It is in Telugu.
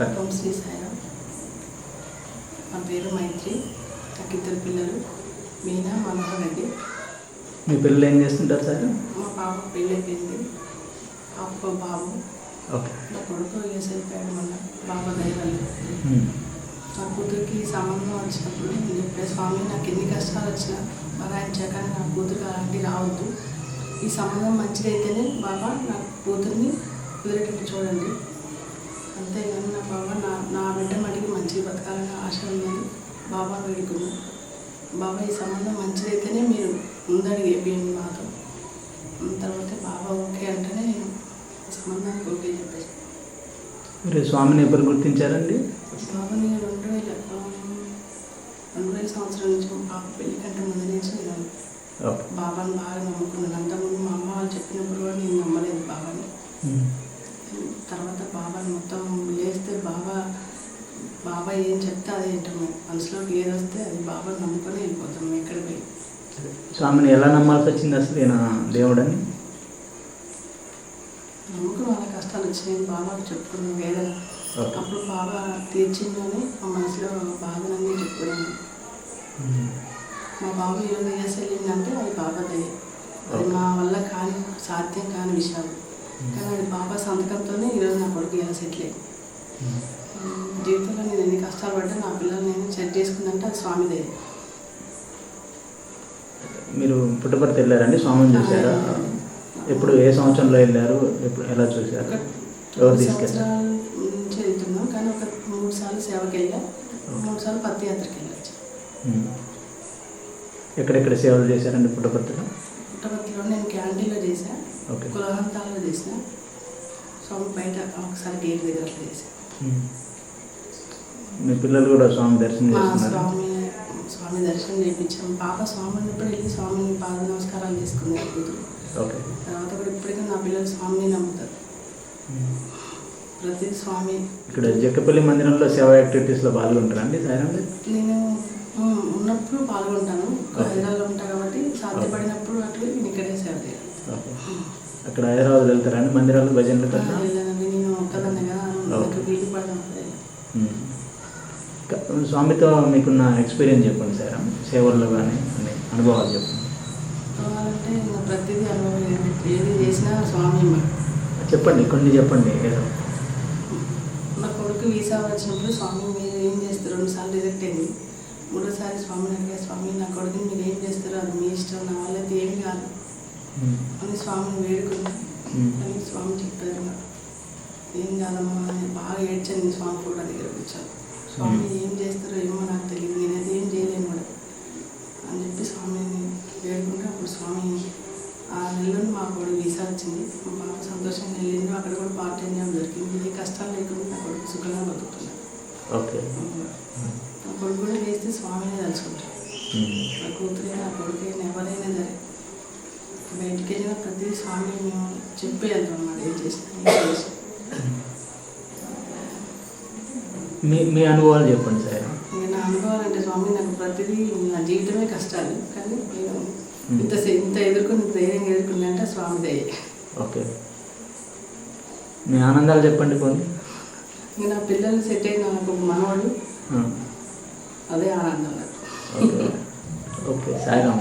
ఓం శ్రీ సాయిరామ్. నా పేరు మైత్రి. నాకు ఇద్దరు పిల్లలు. మీనా మనోహర్ రెడ్డి. మీ పిల్లలు ఏం చేస్తుంటారు సార్? మా పాప పెళ్ళి అయిపోయింది పాప బాబు. ఓకే. నా కొడుకు యూఎస్ వెళ్ళిపోయాడు మొన్న బాబా దయవల్ల. నా కూతురికి సంబంధం వచ్చినప్పుడు నేను చెప్పే స్వామి నాకు ఎన్ని కష్టాలు వచ్చినా మరాయించాక నా కూతురికి అలాంటివి రావద్దు. ఈ సంబంధం మంచిదైతేనే బాబా నా కూతుర్ని కుదిరేటట్టు చూడండి. అంతేగాని నా బాబా నా నా బిడ్డ మటుకి మంచిగా బతకాలని ఆశ ఉందని బాబా వేడుకున్నాను బాబా ఈ సంబంధం మంచిదైతేనే మీరు ముందడుగు వేయండి మాతో. తర్వాత బాబా ఓకే అంటేనే నేను సంబంధానికి ఓకే చెప్పేసి. మీరు స్వామిని ఎప్పుడు గుర్తించారండి? బాబా నేను రెండు వేల రెండు వేల సంవత్సరం నుంచి మా పాప పెళ్ళి కంటే ముందు నుంచి నేను బాబాని బాగా నమ్ముకున్నాను. అంతకుముందు మా అమ్మ వాళ్ళు చెప్పినప్పుడు కూడా నేను నమ్మలేదు బాబాని ఉమ్. తర్వాత బాబాని మొత్తం లేస్తే బాబా బాబా ఏం చెప్తే అదే వింటాము మనసులోకి ఏది వస్తే అది బాబాని నమ్ముకొని వెళ్ళిపోతాము ఎక్కడ పోయి స్వామిని ఎలా నమ్మాల్సి వచ్చింది అసలు ఈయన దేవుడని? నమ్ముకుని వాళ్ళ కష్టాలు వచ్చినాయి. బాబాకు చెప్పుకున్నాం వేదన ఓకే. అప్పుడు బాబా తీర్చిందని మా మనసులో బాధలన్నీ చెప్పుకున్నాను. మా బాబు ఈరోజు యూఎస్ వెళ్ళిందంటే అది బాబా దయ అది మా వల్ల కాని సాధ్యం కాని విషయాలు కానీ అది బాబా సంతకంతోనే ఈరోజు నా కొడుకు ఇలా సెటిల్. జీవితంలో నేను ఎన్ని కష్టాలు పడ్డా నా పిల్లల్ని నేను సెట్ చేసుకుందంటే అది స్వామి దయ మీరు పుట్టపర్తి వెళ్ళారండి? స్వామిని చూసారా ఎప్పుడు ఏ సంవత్సరంలో వెళ్ళారు? ఎప్పుడు ఎలా చూసారు ఎవరు తీసుకెళ్ళారు? నుంచి వెళ్తున్నాం కానీ ఒక మూడు సార్లు సేవకి వెళ్ళా మూడు సార్లు పత్తి యాత్రకి వెళ్ళొచ్చు. ఎక్కడెక్కడ సేవలు చేశారండి పుట్టపర్తిలో? పుట్టపర్తిలో నేను క్యాంటీన్లో చేశా ఓకే. కులహంతాల్లో చేసిన స్వామి బయట ఒకసారి గేట్ దగ్గర అట్లా చేశా. ఉమ్. మీ పిల్లలు కూడా స్వామి దర్శనం స్వామి స్వామి దర్శనం చేయించాం పాప స్వామి ఉన్నప్పుడు వెళ్ళి స్వామిని పాద నమస్కారాలు చేసుకుంది నా కూతురు ఓకే. తర్వాత కూడా ఇప్పటికీ నా పిల్లలు స్వామిని నమ్ముతారు. ప్రతి స్వామి. ఇక్కడ జక్కపల్లి మందిరంలో సేవా యాక్టివిటీస్లో పాల్గొంటారండి సాయం నేను ఉమ్, ఉన్నప్పుడు పాల్గొంటాను. హైదరాబాద్లో ఉంటా కాబట్టి సాధ్యపడినప్పుడు అట్లా నేను ఇక్కడే సేవ చేయాలి. అక్కడ హైదరాబాద్ వెళ్తారండి మందిరాలు భజనలు కదా వెళ్ళానండి నేను ఒక్కదాన్ని కదా నాకు వీలు పడనప్పుడు ఉమ్. ఇంకా స్వామితో మీకున్న ఎక్స్పీరియన్స్ చెప్పండి సార్ సేవల్లో కానీ అన్ని అనుభవాలు చెప్పండి ప్రతిదీ అనుభవం ఏది చేసినా స్వామి. చెప్పండి కొన్ని చెప్పండి ఏదో నా కొడుకు వీసా వచ్చినప్పుడు స్వామి మీరు ఏం చేస్తారు రెండుసార్లు రిజెక్ట్ అయింది మూడోసారి స్వామిని అడిగే స్వామి నా కొడుకుని మీరు ఏం చేస్తారు అది మీ ఇష్టం నా వల్ల అయితే ఏమి కాదు. అని స్వామిని వేడుకున్నా. అని స్వామి చెప్పారు. ఏం కాదమ్మా బాగా ఏడ్చాను స్వామి ఫోటో దగ్గర కూర్చొని స్వామి ఏం చేస్తారో ఏమో నాకు తెలియదు నేనైతే ఏం చేయలేను కూడా. అని చెప్పి స్వామిని వేడుకుంటే అప్పుడు స్వామి ఆ నెలలో మా కొడుకు వీసా వచ్చింది మా బాబు సంతోషంగా వెళ్ళిండు అక్కడ కూడా పార్ట్ టైం జాబ్ దొరికింది. ఏ కష్టాలు లేకుండా నా కొడుకు సుఖంగా బతుకుతున్నాడు. ఓకే. నా కొడుకు కూడా వేస్తే స్వామినే తలుచుకుంటాడు. నా కూతురే నా కొడుకైనా ఎవరైనా సరే. బయటికి వెళ్ళిన ప్రతి స్వామి మేము చెప్పి వెళ్తాం అన్నమాట ఏం చేసినా ఏం చేసినా. మీ మీ అనుభవాలు చెప్పండి సార్. నా అనుభవాలు అంటే స్వామి నాకు ప్రతిదీ నా జీవితమే కష్టాలు. కానీ నేను ఇంత సే- ఇంత ఎదుర్కొని ధైర్యంగా ఎదుర్కొంది అంటే స్వామి దయ ఓకే. మీ ఆనందాలు చెప్పండి కొన్ని. ఇక నా పిల్లలు సెట్ అయిన నాకు ఒక మనవాడు. ఆ. అదే ఆనందం ఓకే. ఓకే. సాయిరామ్